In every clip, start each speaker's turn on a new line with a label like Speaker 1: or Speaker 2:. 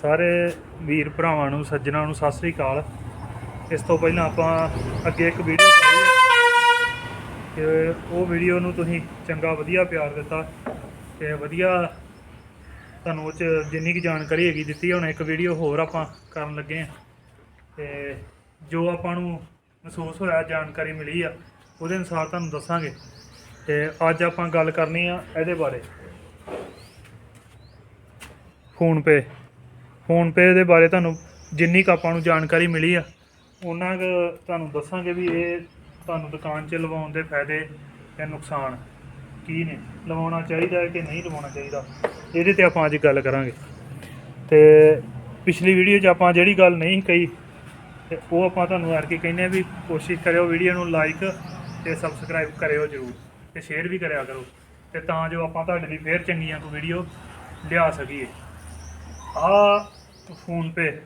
Speaker 1: ਸਾਰੇ ਵੀਰ ਭਰਾਵਾਂ ਨੂੰ, ਸੱਜਣਾ ਨੂੰ ਸਤਿ ਸ੍ਰੀ ਅਕਾਲ। ਇਸ ਤੋਂ ਪਹਿਲਾਂ ਆਪਾਂ ਅੱਗੇ ਇੱਕ ਵੀਡੀਓ ਪਾਈ ਹੈ ਉਹ ਵੀਡੀਓ ਨੂੰ ਤੁਸੀਂ ਚੰਗਾ ਵਧੀਆ ਪਿਆਰ ਦਿੱਤਾ ਤੇ ਵਧੀਆ ਤੁਹਾਨੂੰ ਉਹ ਚ ਜਿੰਨੀ ਕੁ ਜਾਣਕਾਰੀ ਹੈਗੀ ਦਿੱਤੀ, ਹੁਣ ਇੱਕ ਵੀਡੀਓ ਹੋਰ ਆਪਾਂ ਕਰਨ ਲੱਗੇ ਆ ਤੇ ਜੋ ਆਪਾਂ ਨੂੰ ਮਹਿਸੂਸ ਹੋਇਆ, ਜਾਣਕਾਰੀ ਮਿਲੀ ਆ, ਉਹਦੇ ਅਨੁਸਾਰ ਤੁਹਾਨੂੰ ਦੱਸਾਂਗੇ। ਤੇ ਅੱਜ ਆਪਾਂ ਗੱਲ ਕਰਨੀ ਆ ਇਹਦੇ ਬਾਰੇ। ਫੋਨ ਪੇ। ਫੋਨ ਪੇ ਦੇ ਬਾਰੇ ਤੁਹਾਨੂੰ ਜਿੰਨੀ ਕੁ ਆਪਾਂ ਨੂੰ ਜਾਣਕਾਰੀ ਮਿਲੀ ਆ, ਉਹਨਾਂ ਕੁ ਤੁਹਾਨੂੰ ਦੱਸਾਂਗੇ ਵੀ ਇਹ ਤੁਹਾਨੂੰ ਦੁਕਾਨ 'ਚ ਲਵਾਉਣ ਦੇ ਫਾਇਦੇ ਤੇ ਨੁਕਸਾਨ ਕੀ ਨੇ, ਲਵਾਉਣਾ ਚਾਹੀਦਾ ਹੈ ਕਿ ਨਹੀਂ ਲਵਾਉਣਾ ਚਾਹੀਦਾ, ਇਹਦੇ ਤੇ ਆਪਾਂ ਅੱਜ ਗੱਲ ਕਰਾਂਗੇ। ਤੇ ਪਿਛਲੀ ਵੀਡੀਓ 'ਚ ਆਪਾਂ ਜਿਹੜੀ ਗੱਲ ਨਹੀਂ ਕਹੀ, ਤੇ ਉਹ ਆਪਾਂ ਤੁਹਾਨੂੰ ਯਾਰ ਕੇ ਕਹਿੰਦੇ ਆ ਵੀ ਕੋਸ਼ਿਸ਼ ਕਰਿਓ ਵੀਡੀਓ ਨੂੰ ਲਾਈਕ ਤੇ ਸਬਸਕ੍ਰਾਈਬ ਕਰਿਓ ਜਰੂਰ ਤੇ ਸ਼ੇਅਰ ਵੀ ਕਰਿਆ ਕਰੋ ਤੇ ਤਾਂ ਜੋ ਆਪਾਂ ਤੁਹਾਡੇ ਲਈ ਫੇਰ ਚੰਗੀਆਂ ਕੋ ਵੀਡੀਓ ਲਿਆ ਸਕੀਏ। ਆ ਫੋਨ ਪੇ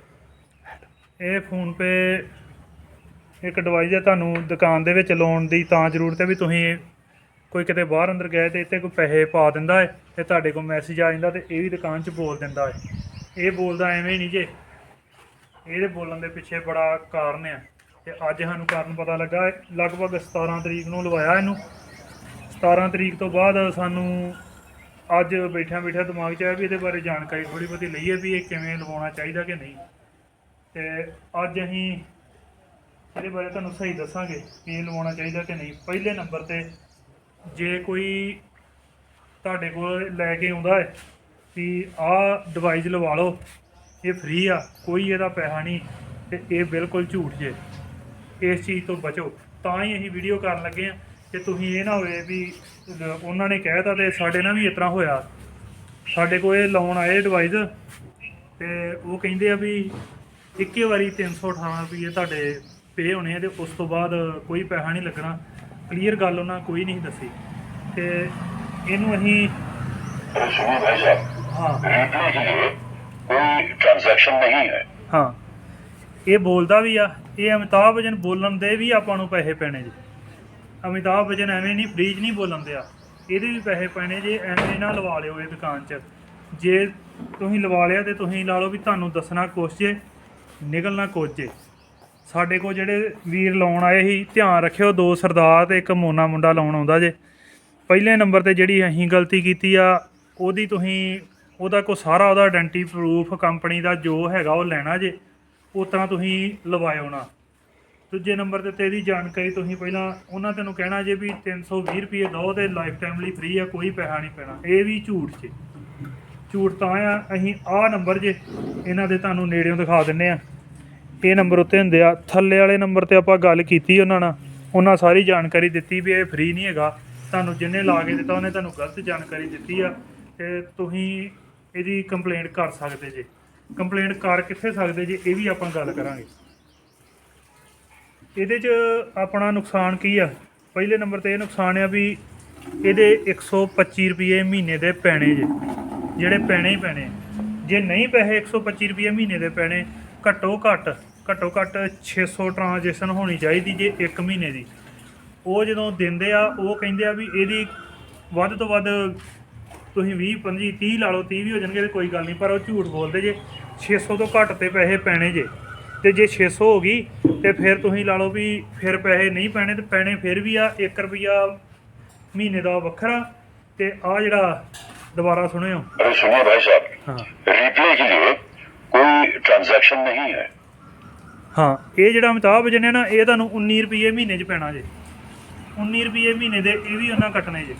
Speaker 1: ਇਹ ਫੋਨ ਪੇ ਇੱਕ ਡਿਵਾਈਸ ਹੈ ਤੁਹਾਨੂੰ ਦੁਕਾਨ ਦੇ ਵਿੱਚ ਲਾਉਣ ਦੀ ਤਾਂ ਜ਼ਰੂਰਤ ਹੈ ਵੀ ਤੁਸੀਂ ਕੋਈ ਕਿਤੇ ਬਾਹਰ ਅੰਦਰ ਗਏ ਤੇ ਇੱਥੇ ਕੋਈ ਪੈਸੇ ਪਾ ਦਿੰਦਾ ਹੈ ਤੇ ਤੁਹਾਡੇ ਕੋਲ ਮੈਸੇਜ ਆ ਜਾਂਦਾ ਤੇ ਇਹ ਵੀ ਦੁਕਾਨ 'ਚ ਬੋਲ ਦਿੰਦਾ ਹੈ। ਇਹ ਬੋਲਦਾ ਐਵੇਂ ਨਹੀਂ ਜੇ। ਇਹਦੇ ਬੋਲਣ ਦੇ ਪਿੱਛੇ ਬੜਾ ਕਾਰਨ ਆ ਤੇ ਅੱਜ ਸਾਨੂੰ ਕਾਰਨ ਪਤਾ ਲੱਗਾ ਲਗਭਗ 17 ਤਰੀਕ ਨੂੰ ਲਵਾਇਆ ਇਹਨੂੰ। 17 ਤਰੀਕ ਤੋਂ ਬਾਅਦ ਸਾਨੂੰ ਅੱਜ ਬੈਠਿਆਂ ਬੈਠਿਆਂ ਦਿਮਾਗ 'ਚ ਆਇਆ ਵੀ ਇਹਦੇ ਬਾਰੇ ਜਾਣਕਾਰੀ ਥੋੜੀ ਬਹੁਤੀ ਲਈਏ ਵੀ ਇਹ ਕਿਵੇਂ ਲਵਾਉਣਾ ਚਾਹੀਦਾ ਕਿ ਨਹੀਂ। ਤੇ ਅੱਜ ਅਸੀਂ ਇਹਦੇ ਬਾਰੇ ਤੁਹਾਨੂੰ ਸਹੀ ਦੱਸਾਂਗੇ ਵੀ ਇਹ ਲਵਾਉਣਾ ਚਾਹੀਦਾ ਕਿ ਨਹੀਂ। ਪਹਿਲੇ ਨੰਬਰ ਤੇ ਜੇ ਕੋਈ ਤੁਹਾਡੇ ਕੋਲ ਲੈ ਕੇ ਆਉਂਦਾ ਹੈ ਵੀ ਆਹ ਡਿਵਾਈਸ ਲਵਾ ਲਓ, ਇਹ ਫ੍ਰੀ ਆ, ਕੋਈ ਇਹਦਾ ਪੈਸਾ ਨਹੀਂ ਤੇ ਇਹ ਬਿਲਕੁਲ ਝੂਠ ਜੇ। ਇਸ ਚੀਜ਼ ਤੋਂ ਬਚੋ। ਤਾਂ ਹੀ ਅਸੀਂ ਵੀਡੀਓ ਕਰਨ ਲੱਗੇ ਆ ਕਿ ਤੁਸੀਂ ਇਹ ਨਾ ਹੋਵੇ ਵੀ ਉਹਨਾਂ ਨੇ ਕਹਿਤਾ ਤੇ ਸਾਡੇ ਨਾਲ ਵੀ ਇਸ ਤਰ੍ਹਾਂ ਹੋਇਆ। ਸਾਡੇ ਕੋਲ ਇਹ ਲੋਨ ਆਏ ਐਡਵਾਈਸ ਤੇ ਉਹ ਕਹਿੰਦੇ ਆ ਵੀ ਇੱਕੇ ਵਾਰੀ 318 ਰੁਪਏ ਤੁਹਾਡੇ ਪੇ ਹੋਣੇ ਆ ਤੇ ਉਸ ਤੋਂ ਬਾਅਦ ਕੋਈ ਪੈਸਾ ਨਹੀਂ ਲੱਗਣਾ। ਕਲੀਅਰ ਗੱਲ ਉਹਨਾਂ ਕੋਈ ਨਹੀਂ ਦੱਸੀ। ਤੇ ਇਹਨੂੰ ਅਸੀਂ ਹਾਂ। ਹਾਂ। ਇਹ ਬੋਲਦਾ ਵੀ ਆ, ਇਹ ਅਮਿਤਾਭ ਬਚਨ ਬੋਲਣ ਦੇ ਵੀ ਆਪਾਂ ਨੂੰ ਪੈਸੇ ਪੈਣੇ ਜੀ। ਅਮਿਤਾਭ ਬਚਨ ਐਵੇਂ ਨਹੀਂ ਫ੍ਰੀਜ ਨਹੀਂ ਬੋਲਣ ਦਿਆ। ਇਹਦੇ ਵੀ ਪੈਸੇ ਪੈਣੇ ਜੇ, ਐਵੇਂ ਨਾ ਲਵਾ ਲਿਓ ਇਹ ਦੁਕਾਨ 'ਚ। ਜੇ ਤੁਸੀਂ ਲਵਾ ਲਿਆ ਤੇ ਤੁਸੀਂ ਲਾ ਲਓ ਵੀ ਤੁਹਾਨੂੰ ਦੱਸਣਾ ਕੁਛ ਜੇ, ਨਿਕਲਣਾ ਕੁਛ ਜੇ। ਸਾਡੇ ਕੋਲ ਜਿਹੜੇ ਵੀਰ ਲਾਉਣ ਆਏ ਸੀ, ਧਿਆਨ ਰੱਖਿਓ, ਦੋ ਸਰਦਾਰ ਤੇ ਇੱਕ ਮੋਨਾ ਮੁੰਡਾ ਲਾਉਣ ਆਉਂਦਾ ਜੇ। ਪਹਿਲੇ ਨੰਬਰ ਤੇ ਜਿਹੜੀ ਅਸੀਂ ਗਲਤੀ ਕੀਤੀ ਆ, ਉਹਦੀ ਤੁਸੀਂ, ਉਹਦਾ ਕੋ ਸਾਰਾ ਉਹਦਾ ਆਇਡੈਂਟੀ ਪ੍ਰੂਫ ਕੰਪਨੀ ਦਾ ਜੋ ਹੈਗਾ ਉਹ ਲੈਣਾ ਜੇ ਉਸ ਤਰ੍ਹਾਂ ਤੁਸੀਂ ਲਵਾਇਓ ਨਾ। ਦੂਜੇ ਨੰਬਰ ਤੇ ਤੇ ਇਹਦੀ ਜਾਣਕਾਰੀ ਤੁਸੀਂ ਪਹਿਲਾਂ ਉਹਨਾਂ ਤੈਨੂੰ ਕਹਿਣਾ ਜੇ ਵੀ 320 ਰੁਪਏ ਦੋ ਤੇ ਲਾਈਫ ਟਾਈਮ ਲਈ ਫ੍ਰੀ ਆ, ਕੋਈ ਪੈਸਾ ਨਹੀਂ ਪੈਣਾ। ਇਹ ਵੀ ਝੂਠ 'ਚ ਝੂਠ ਤਾਂ ਆ, ਅਸੀਂ ਆਹ ਨੰਬਰ ਜੇ, ਇਹਨਾਂ ਦੇ ਤੁਹਾਨੂੰ ਨੇੜਿਓਂ ਦਿਖਾ ਦਿੰਨੇ ਆ। ਇਹ ਨੰਬਰ ਉੱਤੇ ਹੁੰਦੇ ਆ। ਥੱਲੇ ਵਾਲੇ ਨੰਬਰ ਤੇ ਆਪਾਂ ਗੱਲ ਕੀਤੀ ਉਹਨਾਂ ਨਾਲ। ਉਹਨਾਂ ਸਾਰੀ ਜਾਣਕਾਰੀ ਦਿੱਤੀ ਵੀ ਇਹ ਫ੍ਰੀ ਨਹੀਂ ਹੈਗਾ। ਤੁਹਾਨੂੰ ਜਿੰਨੇ ਲਾ ਕੇ ਦਿੱਤਾ, ਉਹਨੇ ਤੁਹਾਨੂੰ ਗਲਤ ਜਾਣਕਾਰੀ ਦਿੱਤੀ ਆ। ਤੇ ਤੁਸੀਂ ਇਹਦੀ ਕੰਪਲੇਂਟ ਕਰ ਸਕਦੇ ਜੇ। ਕੰਪਲੇਂਟ ਕਰ ਕਿੱਥੇ ਸਕਦੇ ਜੇ? ਇਹ ਵੀ ਆਪਾਂ ਗੱਲ ਕਰਾਂਗੇ। ਇਹਦੇ 'ਚ ਆਪਣਾ ਨੁਕਸਾਨ ਕੀ ਆ? ਪਹਿਲੇ ਨੰਬਰ ਤੇ ਇਹ ਨੁਕਸਾਨ ਆ ਵੀ ਇਹਦੇ 125 ਰੁਪਏ ਮਹੀਨੇ ਦੇ ਪੈਣੇ ਜੇ, ਜਿਹੜੇ ਪੈਣੇ ਹੀ ਪੈਣੇ। ਆ। ਜੇ ਨਹੀਂ ਪੈਸੇ 125 ਰੁਪਏ ਮਹੀਨੇ ਦੇ ਪੈਣੇ, ਘੱਟੋ ਘੱਟ ਘੱਟੋ ਘੱਟ 600 ਟ੍ਰਾਂਜੈਕਸ਼ਨ ਹੋਣੀ ਚਾਹੀਦੀ ਜੇ 1 ਮਹੀਨੇ ਦੀ। ਉਹ ਜਦੋਂ ਦਿੰਦੇ ਆ, ਉਹ ਕਹਿੰਦੇ ਆ ਵੀ ਇਹਦੀ ਵੱਧ ਤੋਂ ਵੱਧ ਤੁਸੀਂ 20 25 30 ਲਾ ਲਓ 30 ਵੀ ਹੋ ਜਾਣਗੇ ਤੇ ਕੋਈ ਗੱਲ ਨਹੀਂ, ਪਰ ਉਹ ਝੂਠ ਬੋਲਦੇ ਜੇ। 600 ਤੋਂ ਘੱਟ ਤੇ ਪੈਸੇ ਪੈਣੇ ਜੇ। ਤੇ ਜੇ 600 ਹੋ ਗਈ ਤੇ ਫਿਰ ਤੁਸੀਂ ਲਾ ਲਓ ਵੀ ਫਿਰ ਪੈਸੇ ਨਹੀਂ ਪੈਣੇ ਤੇ ਪੈਣੇ ਫਿਰ ਵੀ ਆ 1 ਰੁਪਿਆ ਮਹੀਨੇ ਦਾ ਵੱਖਰਾ। ਤੇ ਆ ਜਿਹੜਾ ਦੁਬਾਰਾ ਸੁਣਿਓ।
Speaker 2: ਸੁਣਿਓ ਭਾਈ ਸਾਹਿਬ
Speaker 1: ਹਾਂ।
Speaker 2: ਰੀਪਲੇ ਕੇ ਲਈ ਕੋਈ ਟ੍ਰਾਂਜੈਕਸ਼ਨ ਨਹੀਂ ਹੈ।
Speaker 1: ਹਾਂ ਇਹ ਜਿਹੜਾ ਅਮਿਤਾਬ ਜਨ ਨਾ ਇਹ ਤੁਹਾਨੂੰ 19 ਰੁਪਏ ਮਹੀਨੇ 'ਚ ਪੈਣਾ ਜੇ। 19 ਰੁਪਏ ਮਹੀਨੇ ਦੇ ਇਹ ਵੀ ਉਹਨਾਂ ਕੱਟਣੇ ਜੇ।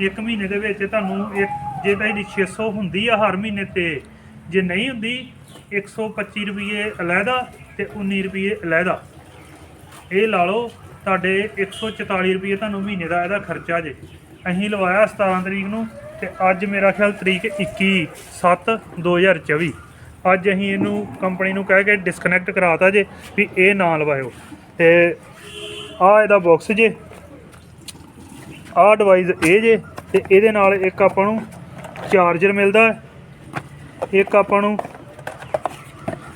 Speaker 1: ਇੱਕ ਮਹੀਨੇ ਦੇ ਵਿੱਚ ਤੁਹਾਨੂੰ ਇੱਕ ਜੇ ਤਾਂ ਇਹਦੀ 600 ਹੁੰਦੀ ਆ ਹਰ ਮਹੀਨੇ ਤੇ ਜੇ ਨਹੀਂ ਹੁੰਦੀ 125 ਰੁਪਏ ਅਲੱਗਾ ਤੇ 19 ਰੁਪਏ ਅਲੱਗਾ ਇਹ ਲਾ ਲਓ, ਤੁਹਾਡੇ 144 ਰੁਪਏ ਤੁਹਾਨੂੰ ਮਹੀਨੇ ਦਾ ਇਹਦਾ ਖਰਚਾ ਜੇ। ਅਸੀਂ ਲਵਾਇਆ 17 ਤਰੀਕ ਨੂੰ ਤੇ ਅੱਜ ਮੇਰਾ ਖਿਆਲ ਤਰੀਕ 21 7 2024 ਅੱਜ ਅਸੀਂ ਇਹਨੂੰ ਕੰਪਨੀ ਨੂੰ ਕਹਿ ਕੇ ਡਿਸਕਨੈਕਟ ਕਰਾਤਾ ਜੇ ਵੀ ਇਹ ਨਾ ਲਵਾਇਓ। ਤੇ ਆ ਇਹਦਾ ਬਾਕਸ ਜੇ। ਆਹ ਡਿਵਾਈਸ ਇਹ ਜੇ ਤੇ ਇਹਦੇ ਨਾਲ ਇੱਕ ਆਪਾਂ ਨੂੰ ਚਾਰਜਰ ਮਿਲਦਾ। ਇੱਕ ਆਪਾਂ ਨੂੰ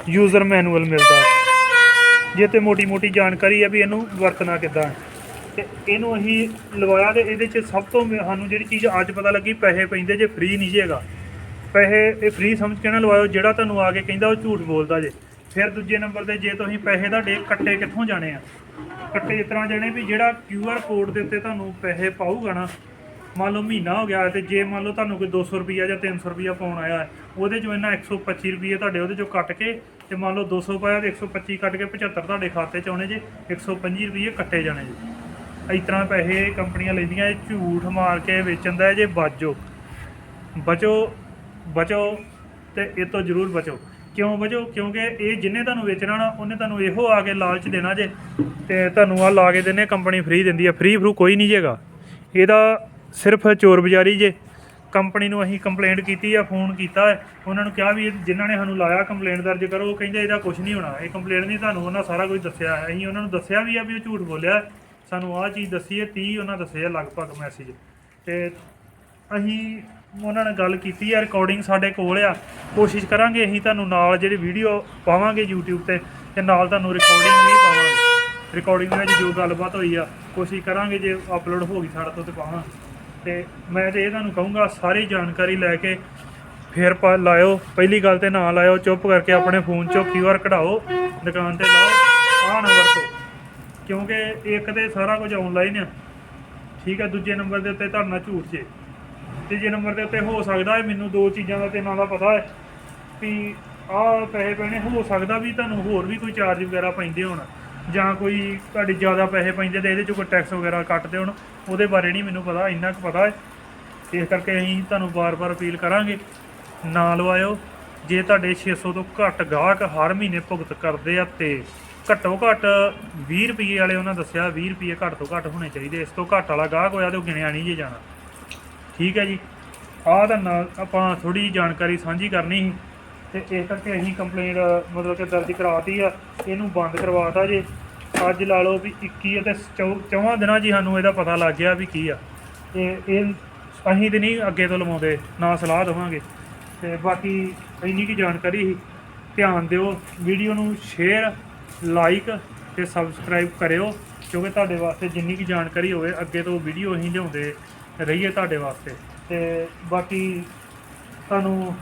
Speaker 1: ਯੂਜ਼ਰ ਮੈਨੂਅਲ ਮਿਲਦਾ। ਜੇ ਤੇ ਮੋਟੀ ਮੋਟੀ ਜਾਣਕਾਰੀ ਹੈ ਵੀ ਇਹਨੂੰ ਵਰਤਣਾ ਕਿੱਦਾਂ ਹੈ। ਤੇ ਇਹਨੂੰ ਅਸੀਂ ਲਵਾਇਆ ਤੇ ਇਹਦੇ 'ਚ ਸਭ ਤੋਂ ਸਾਨੂੰ ਜਿਹੜੀ ਚੀਜ਼ ਅੱਜ ਪਤਾ ਲੱਗੀ, ਪੈਸੇ ਪੈਂਦੇ ਜੇ ਫ੍ਰੀ ਨਹੀਂ ਜੇਗਾ ਪੈਸੇ ਇਹ ਫ੍ਰੀ ਸਮਝ ਕੇ ਨਾ ਲਵਾਇਓ, ਜਿਹੜਾ ਤੁਹਾਨੂੰ ਆ ਕੇ ਕਹਿੰਦਾ ਉਹ ਝੂਠ ਬੋਲਦਾ ਜੇ। ਫਿਰ ਦੂਜੇ ਨੰਬਰ ਤੇ ਜੇ ਤੁਸੀਂ ਪੈਸੇ ਤੁਹਾਡੇ ਕੱਟੇ ਕਿੱਥੋਂ ਜਾਣੇ ਆ? ਕੱਟੇ ਇਸ ਤਰ੍ਹਾਂ ਜਾਣੇ ਵੀ ਜਿਹੜਾ ਕਿਊ ਆਰ ਕੋਡ ਦੇ ਉੱਤੇ ਤੁਹਾਨੂੰ ਪੈਸੇ ਪਾਊਗਾ ਨਾ, ਮੰਨ ਲਓ ਮਹੀਨਾ ਹੋ ਗਿਆ ਤੇ ਜੇ ਮੰਨ ਲਓ ਤੁਹਾਨੂੰ ਕੋਈ 200 ਰੁਪਿਆ ਜਾਂ 300 ਰੁਪਿਆ ਪਾਉਣ ਆਇਆ, ਉਹਦੇ ਚੋਂ ਇਹਨਾਂ 125 ਰੁਪਏ ਤੁਹਾਡੇ ਉਹਦੇ ਚੋਂ ਕੱਟ ਕੇ ਤੇ ਮੰਨ ਲਓ 200 ਪਾਇਆ ਤੇ 125 ਕੱਟ ਕੇ 75 ਤੁਹਾਡੇ ਖਾਤੇ 'ਚ ਆਉਣੇ ਜੇ 125 ਰੁਪਏ ਕੱਟੇ ਜਾਣੇ ਜੇ। ਇਸ ਤਰ੍ਹਾਂ ਪੈਸੇ ਕੰਪਨੀਆਂ ਲੈਂਦੀਆਂ, ਇਹ ਝੂਠ ਮਾਰ ਕੇ ਵੇਚਣ ਦਾ ਹੈ ਜੇ, ਬਾਜੋ। ਬਚੋ ਬਚੋ ਤੇ ਇਹ ਤੋਂ ਜ਼ਰੂਰ ਬਚੋ। ਕਿਉਂ ਬਚੋ? ਕਿਉਂਕਿ ਇਹ ਜਿੰਨੇ ਤੁਹਾਨੂੰ ਵੇਚਣਾ ਨਾ, ਉਹਨੇ ਤੁਹਾਨੂੰ ਇਹੋ ਆ ਕੇ ਲਾਲਚ ਦੇਣਾ ਜੇ। ਤੇ ਤੁਹਾਨੂੰ ਆ ਲਾ ਕੇ ਦਿੰਨੇ ਕੰਪਨੀ ਫ੍ਰੀ ਦਿੰਦੀ ਆ। ਫ੍ਰੀ ਫਰੂ ਕੋਈ ਨਹੀਂ ਜੇਗਾ ਇਹਦਾ ਸਿਰਫ ਚੋਰ ਬਜ਼ਾਰੀ ਜੇ। ਕੰਪਨੀ ਨੂੰ ਅਸੀਂ ਕੰਪਲੇਂਟ ਕੀਤੀ ਆ, ਫੋਨ ਕੀਤਾ। ਹੈ ਉਹਨਾਂ ਨੂੰ ਕਿਹਾ ਵੀ ਇਹ ਜਿਨ੍ਹਾਂ ਨੇ ਸਾਨੂੰ ਲਾਇਆ ਕੰਪਲੇਂਟ ਦਰਜ ਕਰੋ, ਉਹ ਕਹਿੰਦੇ ਇਹਦਾ ਕੁਝ ਨਹੀਂ ਹੋਣਾ। ਇਹ ਕੰਪਲੇਂਟ ਨਹੀਂ ਤੁਹਾਨੂੰ ਉਹਨਾਂ ਸਾਰਾ ਕੁਝ ਦੱਸਿਆ ਹੈ। ਅਸੀਂ ਉਹਨਾਂ ਨੂੰ ਦੱਸਿਆ ਵੀ ਆ ਵੀ ਉਹ ਝੂਠ ਬੋਲਿਆ। ਸਾਨੂੰ ਆਹ ਚੀਜ਼ ਦੱਸੀ ਹੈ 30 ਉਹਨਾਂ ਦੱਸੇ ਆ ਲਗਭਗ ਮੈਸੇਜ ਤੇ ਅਸੀਂ ਉਹਨਾਂ ਨਾਲ ਗੱਲ ਕੀਤੀ ਆ ਰਿਕਾਰਡਿੰਗ ਸਾਡੇ ਕੋਲ ਆ। ਕੋਸ਼ਿਸ਼ ਕਰਾਂਗੇ ਅਸੀਂ ਤੁਹਾਨੂੰ ਨਾਲ ਜਿਹੜੀ ਵੀਡੀਓ ਪਾਵਾਂਗੇ YouTube ਤੇ ਤੇ ਨਾਲ ਤੁਹਾਨੂੰ ਰਿਕਾਰਡਿੰਗ ਵੀ ਪਾਵਾਂਗੇ। ਰਿਕਾਰਡਿੰਗ ਦੇ ਵਿੱਚ ਜੋ ਗੱਲਬਾਤ ਹੋਈ ਆ, ਕੋਸ਼ਿਸ਼ ਕਰਾਂਗੇ ਜੇ ਅਪਲੋਡ ਹੋ ਗਈ ਸਾਡੇ ਤੋਂ ਤੇ ਪਾਵਾਂਗੇ। ਤੇ ਮੈਂ ਤੇ ਇਹ ਤੁਹਾਨੂੰ ਕਹੂੰਗਾ, ਸਾਰੀ ਜਾਣਕਾਰੀ ਲੈ ਕੇ ਫੇਰ ਪਾ ਲਾਇਓ। ਪਹਿਲੀ ਗੱਲ ਤੇ ਨਾ ਲਾਇਓ, ਚੁੱਪ ਕਰਕੇ ਆਪਣੇ ਫੋਨ ਚੋਂ QR ਕਢਾਓ, ਦੁਕਾਨ ਤੇ ਲਾਓ, ਆਹ ਨਾ ਵਰਤੋ ਕਿਉਂਕਿ ਇੱਕ ਤੇ ਸਾਰਾ ਕੁਝ ਆਨਲਾਈਨ ਆ। ਠੀਕ ਹੈ ਦੂਜੇ ਨੰਬਰ ਦੇ ਉੱਤੇ ਤੁਹਾਡਾ ਝੂਠ ਜੇ। ਤੀਜੇ ਨੰਬਰ ਦੇ ਉੱਤੇ ਹੋ ਸਕਦਾ ਹੈ ਮੈਨੂੰ ਦੋ ਚੀਜ਼ਾਂ ਦਾ ਤੇ ਨਾਂ ਦਾ ਪਤਾ ਹੈ। ਵੀ ਆਹ ਪੈਸੇ ਪੈਣੇ, ਹੋ ਸਕਦਾ ਵੀ ਤੁਹਾਨੂੰ ਹੋਰ ਵੀ ਕੋਈ ਚਾਰਜ ਵਗੈਰਾ ਪੈਂਦੇ ਹੋਣ। ਜਾਂ ਕੋਈ ਤੁਹਾਡੇ ਜ਼ਿਆਦਾ ਪੈਸੇ ਪੈਂਦੇ ਤੇ ਇਹਦੇ ਚੋਂ ਕੋਈ ਟੈਕਸ ਵਗੈਰਾ ਕੱਟਦੇ ਹੋਣ, ਉਹਦੇ ਬਾਰੇ ਨਹੀਂ ਮੈਨੂੰ ਪਤਾ, ਇੰਨਾ ਕੁ ਪਤਾ ਹੈ। ਇਸ ਕਰਕੇ ਅਸੀਂ ਤੁਹਾਨੂੰ ਬਾਰ-ਬਾਰ ਅਪੀਲ ਕਰਾਂਗੇ ਨਾ ਲਵਾਇਓ ਜੇ ਤੁਹਾਡੇ 600 ਤੋਂ ਘੱਟ ਗਾਹਕ ਹਰ ਮਹੀਨੇ ਭੁਗਤ ਕਰਦੇ ਆ ਤੇ ਘੱਟੋ ਘੱਟ 20 ਰੁਪਏ ਵਾਲੇ ਉਹਨਾਂ ਦੱਸਿਆ 20 ਰੁਪਏ ਘੱਟ ਤੋਂ ਘੱਟ ਹੋਣੇ ਚਾਹੀਦੇ। ਇਸ ਤੋਂ ਘੱਟ ਵਾਲਾ ਗਾਹਕ ਹੋਇਆ ਤੇ ਉਹ ਗਿਣਿਆ ਨਹੀਂ ਜੇ ਜਾਣਾ। ਠੀਕ ਹੈ ਜੀ। ਆਹ ਤਾਂ ਨਾਲ ਆਪਾਂ ਥੋੜੀ ਜਾਣਕਾਰੀ ਸਾਂਝੀ ਕਰਨੀ ਸੀ ਤੇ ਇਸ ਕਰਕੇ ਅਸੀਂ ਕੰਪਲੇਂਟ ਮਤਲਬ ਕਿ ਦਰਜ ਕਰਾਤੀ ਆ। ਇਹਨੂੰ ਬੰਦ ਕਰਵਾਤਾ ਜੇ। ਅੱਜ ਲਾ ਲਓ ਵੀ 21 ਅਤੇ ਚੌ- ਚੌਹਾਂ ਦਿਨਾਂ 'ਚ ਹੀ ਸਾਨੂੰ ਇਹਦਾ ਪਤਾ ਲੱਗ ਗਿਆ ਵੀ ਕੀ ਆ। ਤੇ ਇਹ ਅਸੀਂ ਤੇ ਨਹੀਂ ਅੱਗੇ ਤੋਂ ਲਵਾਉਂਦੇ, ਨਾ ਸਲਾਹ ਦੇਵਾਂਗੇ। ਤੇ ਬਾਕੀ ਇੰਨੀ ਕੀ ਜਾਣਕਾਰੀ ਸੀ ਧਿਆਨ ਦਿਓ, ਵੀਡੀਓ ਨੂੰ ਸ਼ੇਅਰ ਲਾਈਕ ਤੇ ਸਬਸਕ੍ਰਾਈਬ ਕਰਿਓ, ਕਿਉਂਕਿ ਤੁਹਾਡੇ ਵਾਸਤੇ ਜਿੰਨੀ ਕੀ ਜਾਣਕਾਰੀ ਹੋਵੇ, ਅੱਗੇ ਤੋਂ ਵੀਡੀਓ ਅਸੀਂ ਲਿਆਉਂਦੇ ਰਹੀਏ ਤੁਹਾਡੇ ਵਾਸਤੇ। ਤੇ ਬਾਕੀ ਤੁਹਾਨੂੰ